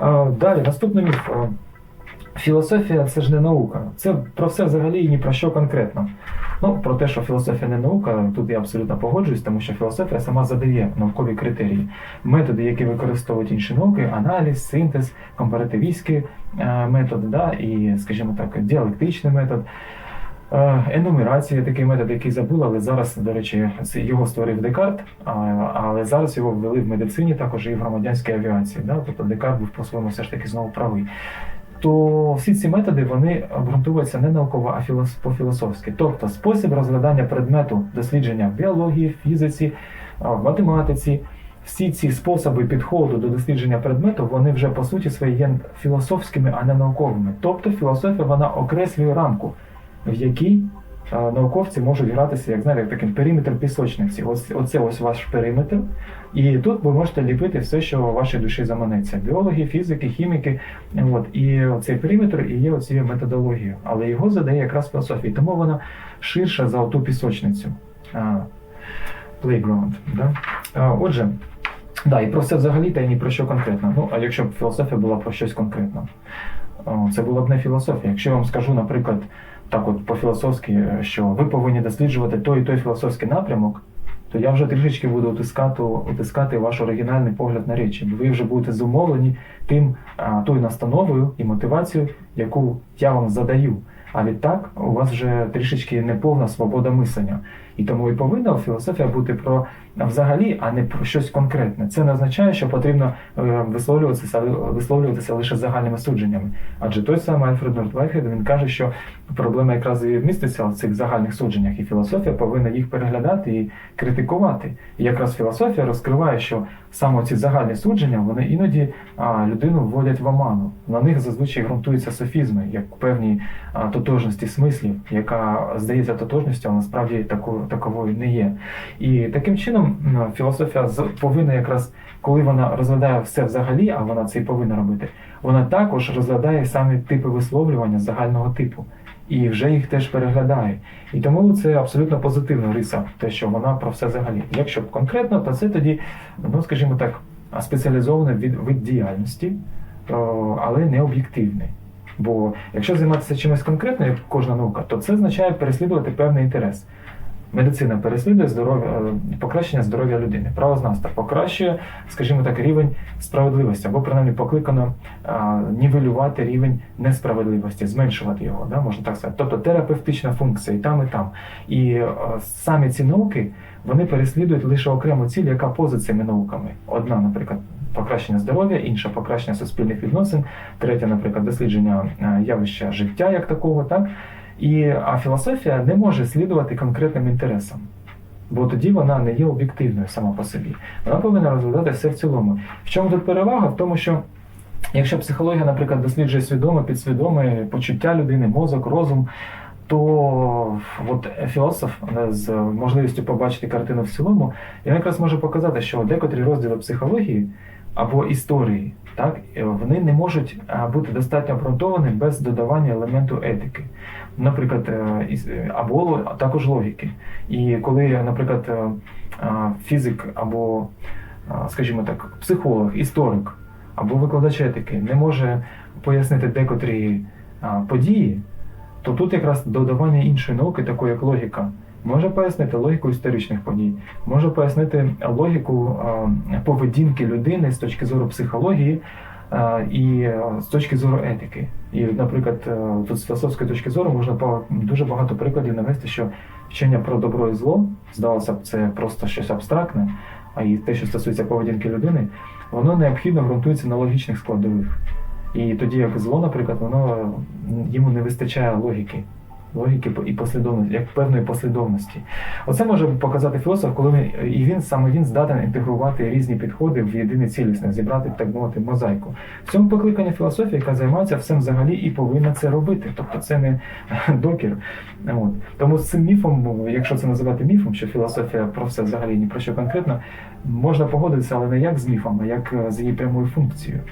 Далі, наступний міф. Філософія це ж не наука. Це про все взагалі і ні про що конкретно. Ну, про те, що філософія не наука, тут я абсолютно погоджуюсь, тому що філософія сама задає наукові критерії. Методи, які використовують інші науки, аналіз, синтез, компаративістські е, методи, да, і, скажімо так, діалектичний метод. Е, Енумерація такий метод, який забули, але зараз, до речі, його створив Декарт, але зараз його ввели в медицині, також і в громадянській авіації. Да? Тобто Декарт був по-своєму все ж таки знову правий. То всі ці методи вони обґрунтовуються не науково, а філос- по-філософськи. Тобто спосіб розглядання предмету дослідження в біології, фізиці, в математиці. Всі ці способи підходу до дослідження предмету, вони вже по суті свої є філософськими, а не науковими. Тобто філософія вона окреслює рамку, в якій е, науковці можуть гратися, як знаєте, як такий периметр пісочниці. Ось оце ось ваш периметр. І тут ви можете ліпити все, що вашій душі заманеться. Біологи, фізики, хіміки. От. І цей периметр і є оцією методологією. Але його задає якраз філософія. Тому вона ширша за оту пісочницю. А, Playground. Да? А, Отже, да, і про це взагалі та й ні про що конкретно. Ну, а якщо б філософія була про щось конкретне, це була б не філософія. Якщо я вам скажу, наприклад, так от по-філософськи, що ви повинні досліджувати той і той філософський напрямок, то я вже трішечки буду утискати, утискати ваш оригінальний погляд на речі. Бо ви вже будете зумовлені тим тою настановою і мотивацією, яку я вам задаю. А відтак у вас вже трішечки неповна свобода мислення. І тому і повинна філософія бути про взагалі, а не про щось конкретне. Це не означає, що потрібно е, висловлюватися, висловлюватися лише загальними судженнями. Адже той самий Альфред Нортвайхед він каже, що проблема якраз і міститься в цих загальних судженнях, і філософія повинна їх переглядати і критикувати. І якраз філософія розкриває, що саме ці загальні судження вони іноді людину вводять в оману. На них зазвичай ґрунтуються софізми, як певні тотожності смислів, яка здається тотожністю, а насправді тако, таковою не є. І таким чином філософія повинна якраз, коли вона розглядає все взагалі, а вона це і повинна робити, вона також розглядає самі типи висловлювання загального типу. І вже їх теж переглядає. І тому це абсолютно позитивна риса, те, що вона про все взагалі. Якщо конкретно, то це тоді, ну скажімо так, спеціалізований від, вид діяльності, але не об'єктивний. Бо якщо займатися чимось конкретним, як кожна наука, то це означає переслідувати певний інтерес. Медицина переслідує здоров'я, е, покращення здоров'я людини. Правознавство покращує, скажімо так, рівень справедливості, або принаймні покликано а, нівелювати рівень несправедливості, зменшувати його, да, можна так сказати. Тобто терапевтична функція і там, і там. І е, самі ці науки вони переслідують лише окрему ціль, яка поза цими науками. Одна, наприклад. Покращення здоров'я, інша покращення суспільних відносин, третя, наприклад, дослідження е, явища життя як такого, так і а філософія не може слідувати конкретним інтересам, бо тоді вона не є об'єктивною сама по собі. Вона повинна розглядати все в цілому. В чому тут перевага? В тому, що якщо психологія, наприклад, досліджує свідоме, підсвідоме почуття людини, мозок, розум. То от філософ е, з можливістю побачити картину в цілому, він якраз може показати, що декотрі розділи психології або історії, так е, вони не можуть бути достатньо обґрунтовані без додавання елементу етики, наприклад, е, е, або також логіки. І коли, наприклад, е, фізик або, скажімо так, психолог, історик або викладач етики не може пояснити декотрі події, то тут якраз додавання іншої науки, такої як логіка, може пояснити логіку історичних подій, може пояснити логіку поведінки людини з точки зору психології і з точки зору етики. І, наприклад, е, тут з філософської точки зору можна дуже багато прикладів навести, що вчення про добро і зло, здавалося б, це просто щось абстрактне, а і те, що стосується поведінки людини, воно необхідно ґрунтується на логічних складових. І тоді, як зло, наприклад, воно йому не вистачає логіки. Логіки і послідовності, як певної послідовності. Оце може показати філософ, коли він, і він саме він здатен інтегрувати різні підходи в єдине цілісне, зібрати, так мовити, мозаїку. В цьому покликання філософія, яка займається всім взагалі і повинна це робити. Тобто це не докір. От. Тому з цим міфом, якщо це називати міфом, що філософія про все взагалі ні про що конкретно, можна погодитися, але не як з міфом, а як е, з її прямою функцією.